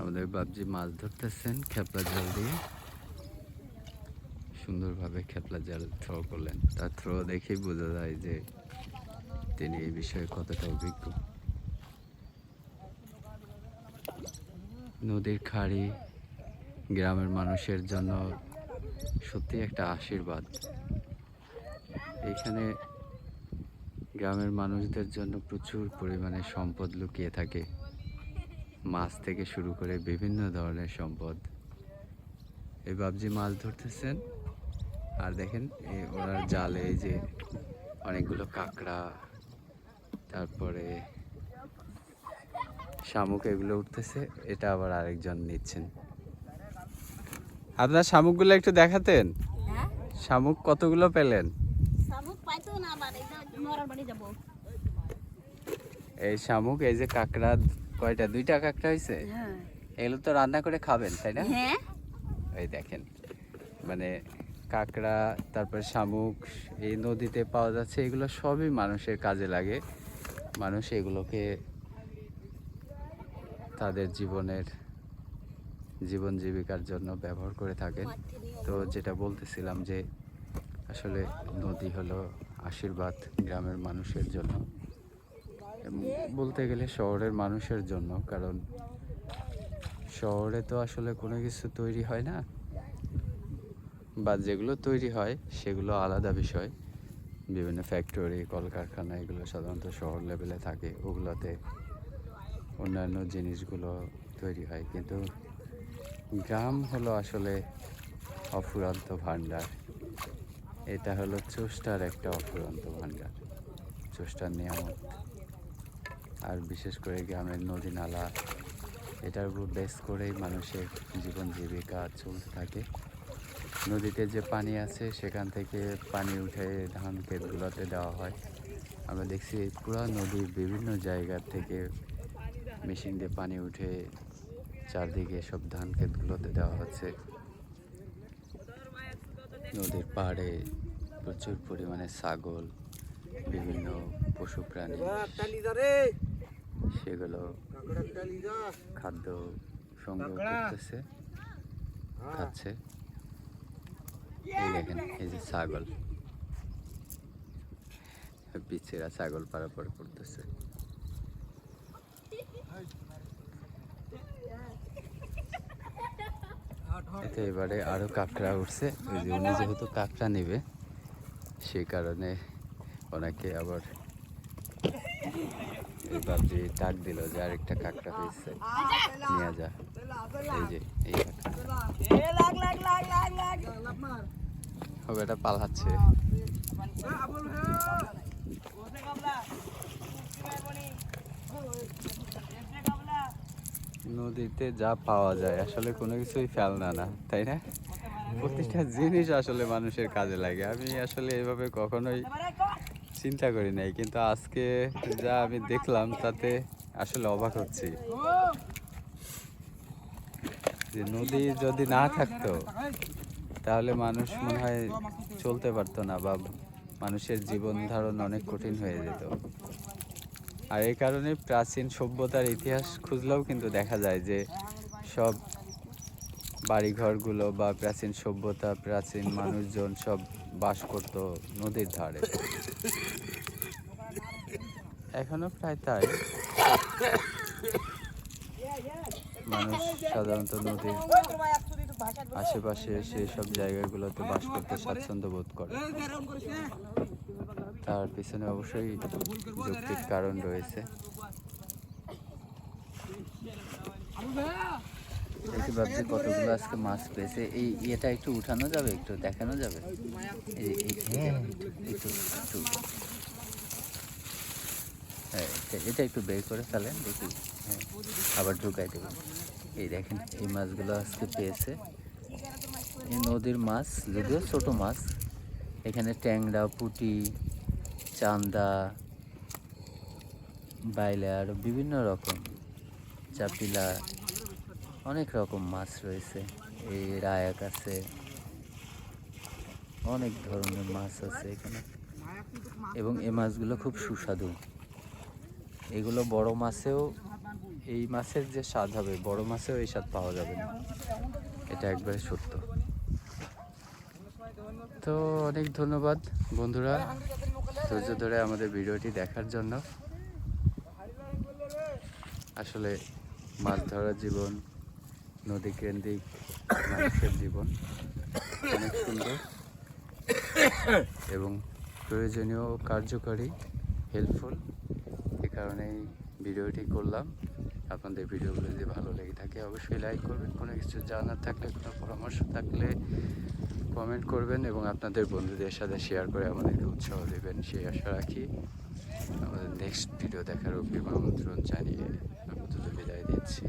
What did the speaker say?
আমাদের বাবজি মাছ ধরতেছেন, খেপলা জাল দিয়ে। সুন্দরভাবে খেপলা জাল থ্রো করলেন। তার থ্রো দেখেই বোঝা যায় যে তিনি এই বিষয়ে কতটা অভিজ্ঞ। নদীর খাড়ি গ্রামের মানুষের জন্য সত্যি একটা আশীর্বাদ। এখানে গ্রামের মানুষদের জন্য প্রচুর পরিমাণে সম্পদ লুকিয়ে থাকে। মাছ থেকে শুরু করে বিভিন্ন ধরনের সম্পদ। এই বাবজি মাছ ধরতেছেন। আর দেখেন এই ওনার জালে এই যে অনেকগুলো কাঁকড়া তারপরে শামুক এগুলো উঠতেছে। এটা আবার আরেকজন নিচ্ছেন। আপনার শামুকগুলো একটু দেখাতেন। হ্যাঁ? শামুক কতগুলো পেলেন? এই শামুক এই যে কাঁকড়া কয়টা? দুইটা কাঁকড়া হয়েছে হ্যাঁ। এগুলো তো রান্না করে খাবেন তাই না? হ্যাঁ। এই দেখেন মানে কাঁকড়া তারপর শামুক এই নদীতে পাওয়া যাচ্ছে এগুলো সবই মানুষের কাজে লাগে। মানুষ এগুলোকে তাদের জীবনের জীবন জীবিকার জন্য ব্যবহার করে থাকেন। তো যেটা বলতেছিলাম যে আসলে নদী হলো আশীর্বাদ গ্রামের মানুষের জন্য। বলতে গেলে শহরের মানুষের জন্য, কারণ শহরে তো আসলে কোনো কিছু তৈরি হয় না। বা যেগুলো তৈরি হয়, সেগুলো আলাদা বিষয়। বিভিন্ন ফ্যাক্টরি কলকারখানা, এগুলো সাধারণত শহর লেভেলে থাকে, ওগুলোতে অন্যান্য জিনিসগুলো তৈরি হয়। কিন্তু গ্রাম হলো আসলে অফুরন্ত ভাণ্ডার। এটা হলো চোষ্টার একটা অফুরন্ত ভাণ্ডার, চোষ্টার নিয়ামত। আর বিশেষ করে গ্রামের নদী নালা, এটার উপর বেস করেই মানুষের জীবন জীবিকা চলতে থাকে। নদীতে যে পানি আছে, সেখান থেকে পানি উঠে ধান ক্ষেতগুলোতে দেওয়া হয়। আমরা দেখছি পুরো নদীর বিভিন্ন জায়গা থেকে মেশিন দিয়ে পানি উঠে চারদিকে সব ধান ক্ষেতগুলোতে দেওয়া হচ্ছে। নদীর পাড়ে প্রচুর পরিমাণে ছাগল, বিভিন্ন পশু প্রাণী। সেগুলো খাদ্য সংগ্রহ করতেছে খাচ্ছে। এই দেখেন এই যে ছাগল। বিচেরা ছাগল পারাপার করতেছে। এবারে আরও কাঁকড়া উঠছে। ওই যে উনি যেহেতু কাঁকড়া নেবে সেই কারণে ওনাকে আবার এই বাবজি ডাক দিল যে আরেকটা কাঁকড়া হয়েছে, নিয়ে যা। এই যে, এই হবে এটা পালাচ্ছে। নদীতে যা পাওয়া যায়, আসলে কোনো কিছুই ফেলনা না, তাই না? প্রতিটা জিনিস আসলে মানুষের কাজে লাগে। আমি আসলে এভাবে কখনোই চিন্তা করি নাই, কিন্তু আজকে যা আমি দেখলাম তাতে আসলে অবাক হচ্ছি। যে নদী যদি না থাকতো, তাহলে মানুষ মনে হয় চলতে পারতো না বা মানুষের জীবন ধারণ অনেক কঠিন হয়ে যেত। আর এই কারণে প্রাচীন সভ্যতার ইতিহাস খুঁজলেও কিন্তু দেখা যায় যে সব বাড়িঘরগুলো বা প্রাচীন সভ্যতা, প্রাচীন মানুষজন সব বাস করত নদীর ধারে। এখনও প্রায় তাই। মানুষ সাধারণত নদীর আশেপাশে সেই সব জায়গাগুলোতে বাস করতে স্বাচ্ছন্দ্য বোধ করে। তার পিছনে অবশ্যই যৌক্তিক কারণ রয়েছে। দেখি ভাবছি কতগুলো আজকে মাছ পেয়েছে। এই এটা একটু উঠানো যাবে একটু দেখানো যাবে? হ্যাঁ। একটু একটু হ্যাঁ এটা- একটু বের করে ফেলেন দেখি। হ্যাঁ আবার ঢুকাই দেবো। এই দেখেন এই মাছগুলো আজকে পেয়েছে। এই নদীর মাছ যদিও ছোট মাছ এখানে ট্যাংরা পুঁটি চান্দা বাইলার বিভিন্ন রকম। চাপিলা অনেক রকম মাছ রয়েছে। এই রায়াক আছে। অনেক ধরনের মাছ আছে এখানে। এবং এই মাছগুলো খুব সুস্বাদু। এগুলো বড় মাছেও এই মাছের যে স্বাদ হবে, বড় মাছেও এই স্বাদ পাওয়া যাবে না। এটা একবারে সত্য। তো অনেক ধন্যবাদ বন্ধুরা ধৈর্য ধরে আমাদের ভিডিওটি দেখার জন্য। আসলে মাছ ধরার জীবন নদী কেন্দ্রিক মানুষের জীবন। অনেক সুন্দর এবং প্রয়োজনীয় কার্যকরী হেল্পফুল এ কারণেই ভিডিওটি করলাম। আপনাদের ভিডিওগুলো যদি ভালো লেগে থাকে, অবশ্যই লাইক করবেন। কোনো কিছু জানার থাকলে, কোনো পরামর্শ থাকলে কমেন্ট করবেন এবং আপনাদের বন্ধুদের সাথে শেয়ার করে আমাদেরকে উৎসাহ দেবেন। সেই আশা রাখি আমাদের নেক্সট ভিডিও দেখার অগ্রিম আমন্ত্রণ জানিয়ে আপাতত বিদায় দিচ্ছি